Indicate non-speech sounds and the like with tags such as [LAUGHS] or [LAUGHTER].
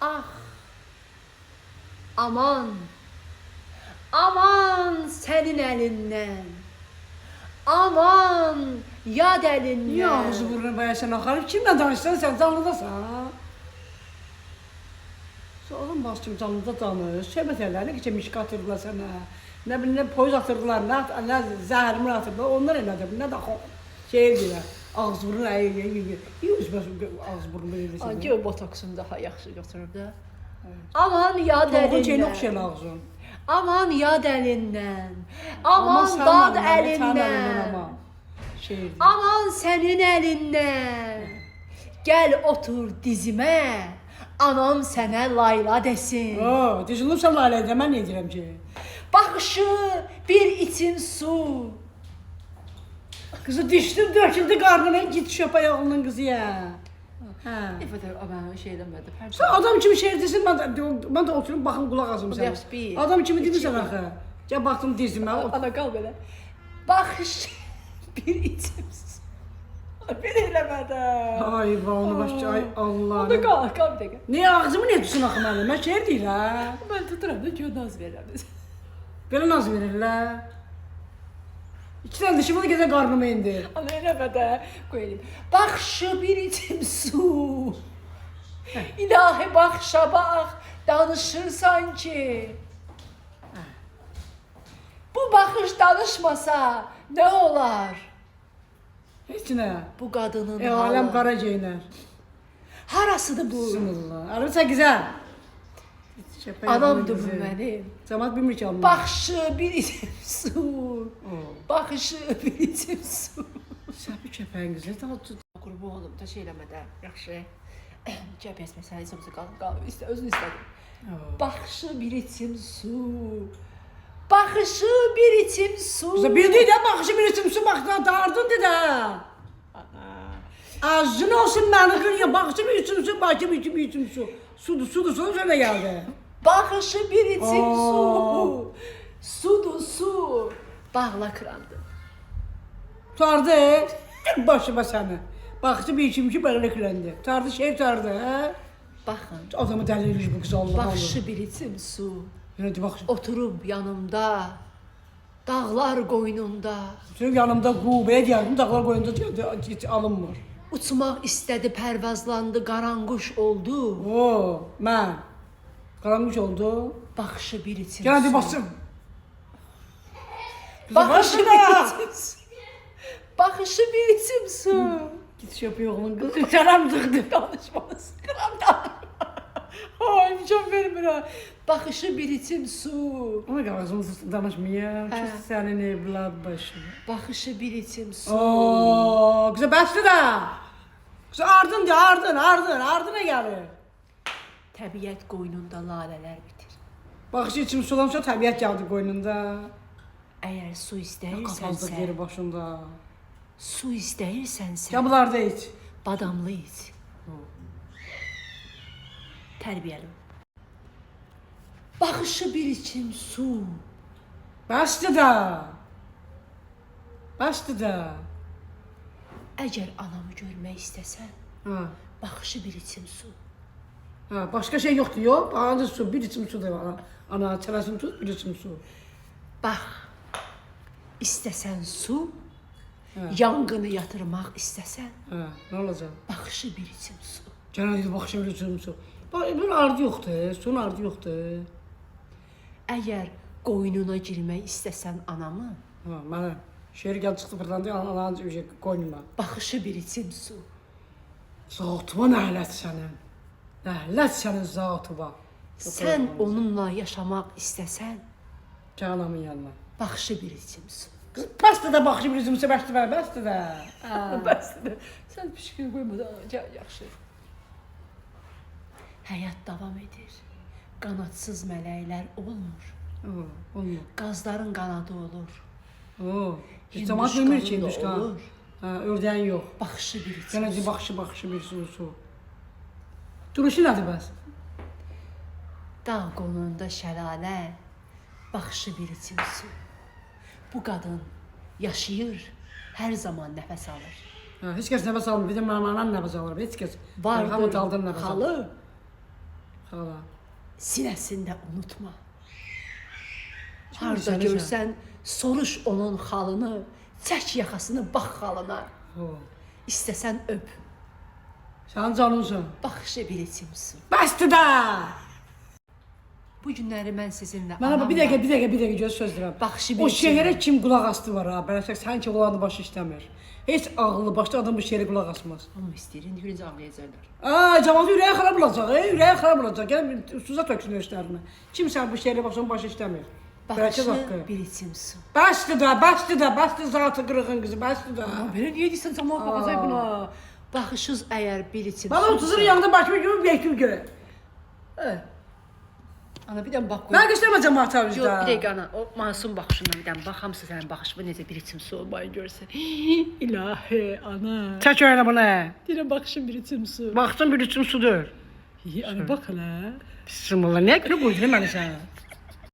Ah. Aman. Aman senin elinden. Aman yad elinden. Niye ağzı burnuna bayasan axarıb? Kimlə danışsan sən canlıdasan? Sağlam bastım canlıda danış. Söhbət elərini ki, mişk atırdılar sənə. Nə bilim, nə poyuz atırdılar, nə, nə zəhərimi atırdılar. Onlar elədir. Nə də şey. Ağız burun üzbəs ağız burun belə Anki o botoksunu daha yaxşı götürüb də. Aman yad ağzın. Aman yad elindən. Aman dad elindən. Aman. Şey. Aman senin elinden. Gel otur dizime. Anam sənə layla desin. Oo, düzülürsən lalədə mən nə edirəm ki? Baxışı bir içim su. Kızı düşdüm, döküldü qarnına, git şöp ayağının kızı ya. Hə. İfadə mən şey demədim. Hər Sen adam kimi şey desin, ben de, ben de oturup bakım kulak azım bir- sen. Adam kimi iki- demirsən axı. Gəl baxdım dizimə. o- ana qal belə. Baxış bir içim su. Bir eləmədim. Ay vanu baş, ay Allah. Onda qal, qal bir dəqiqə. Niyə ağzımı niyə tutsun axı mənim? Mən şeir deyirəm. Mən tuturam da gör naz verirəm. Belə naz verirlər. İki tane dişimi də gəzə qarnıma indi. Ana eləmədə qoyayım. Baxışı bir içim su. İlahi baxışa bax, danışırsan ki. Bu baxış danışmasa nə olar? Heç nə. Bu qadının E halı. qara geyinər. Harasıdır bu? Bismillah. Arısa güzel. Şəpək Anamdır bu mənim. Cəmaat bilmir ki alma. Baxışı bir içim su. Oh. Baxışı bir içim su. Köpəyin qızı. Daha tut. Qurban olum, da şey eləmədə. Yaxşı. Gəbəs məsələsimizi qal, qal, istə, özün istədim. Oh. Baxışı bir içim su. Baxışı bir içim su. Bildi de baxışı bir isim su baxdan dardın dedi ha. Ağzın olsun beni kırıyor. Baxışı bir isim su, bakı bir isim su. Sudu, sudu, sudu sonra geldi. Baxışı bir içim Oo. su. Sudur su. Bağla krandı. Tardı. Başıma səni. Baxışı bir isim ki belə kırıldı. Tardı şey tardı ha. Baxın. Adamı dəlirmiş bu kız Allah. Baxışı bir içim su. Yani baxış. Oturub yanımda. Dağlar qoynunda. Senin yanımda qubaya geldim, dağlar qoyunda geldi, hiç alınmır. Uçmaq istədi, pərvazlandı, qaranquş oldu. Oo, mən. Qaranmış oldu. Baxışı bir içim Gel hadi basın. Baxışı Başla. bir içim su. Git şey yapıyor oğlum kız. Canım tıktı. Danışmaz. Qıram Ay, can vermir ha. Baxışı bir içim su. Ama ağzımız danışmıyor. Hə. Ki senin evlad başına. Baxışı bir içim su. Oo, kızı bastı da. Kızı ardın de ardın ardın ardına gelir. Təbiət qoynunda lalələr bitir. Bakışı içim sulansa tabiat geldi koynunda. Əgər su Kafazlık istəyirsənsə, yeri başında. su istəyirsənsə, Ya bunlar da hiç. badamlı iç. Tərbiyəli. Baxışı bir içim su. Bastı da. Bastı da. Əgər anamı görmək istəsən, Ha. baxışı bir içim su. Ha, başka şey yok. Bana da su, bir içim su da var. Ana çenesini tut, bir içim su. Bax. İstəsən su, Hə. yanğını yatırmaq istəsən, Ha, ne olacak? baxışı bir içim su. Gene dedi bak şimdi içim su. Bak bir ardı yoktu, suyun ardı yoktu. Əgər qoynuna girmək istəsən anamı, Ha, bana şehir geldi çıktı fırlandı, ananın bir şey baxışı bir içim su. Zatıma nəhlət sənin. Nəhlət sənin zatıma. Sən onunla yaşamaq istəsən, Canamın yanına. baxışı bir içim su. Kız bastı da bakışı bir içim su, bastı [LAUGHS] [LAUGHS] da, bastı da. Ha. Bəsdir. Sən pişkin qoymadan ya- yaxşı. Həyat davam edir. Qanadsız mələklər olmur. Oo, olma. Qazların qanadı olur. Oo. Hiç zaman bilmir ki, da olur. Ha, ördeğin yok. Baxışı bir içim Gene su. bir bakışı bakışı bir su su. Duruşu nədir bəs? Dağ qonunda şəlalə, baxışı bir içim su. Bu qadın yaşayır, hər zaman nəfəs alır. Ha, heç kəs nəfəs almır. Də mənim anam nəfəs alır. Heç kəs. Vardır Hamı daldan nəfəs xalı, Xala. sinəsində unutma. Harda sən- görsən, soruş onun xalını, çək yaxasını bax xalına. Ho. İstəsən öp, Sən canınsan. baxışı bir içimsin. Bəsdir də. Bu günləri mən sizinlə Mənə bir dəqiqə, bir dəqiqə, bir dəqiqə göz söz deyirəm. Baxışı O bir şeirə içimdə. kim qulaq asdı var ha? Bəlkə sanki qulağını başı işləmir. Heç ağıllı başlı adam bu şeirə qulaq asmaz. Amma istəyir, indi görüncə ağlayacaqlar. Aa, cəmaatı ürəyi xarab olacaq, ey, ürəyi xarab olacaq. Gəl suza töksün özlərini. Kimsə bu şeirə baxsan başı işləmir. Baxışı bir içimsin. Bəsdir də, bəsdir də, bəsdir zatı qırığın qızı, bəsdir də. Belə niyə deyirsən cəmaət baxacaq buna? Baxışız əgər bir içimsin. Bana 30'un yanında başımı gibi bekliyor göre. Evet. Ana bir dənə bax qoy. Ben göstermem cemaat Yox, avcıda. bir dəqiqə ana, o masum baxışından bir dənə bax hamısı sənin baxışın necə bir içimsi olmayı görsə. [GASPS] İlahi ana. Çək öyle bunu. Deyirəm baxışın bir içimsi. Baktım bir içim sudur. Ana bax hələ. Bismillah, ne kadar koydun beni sen?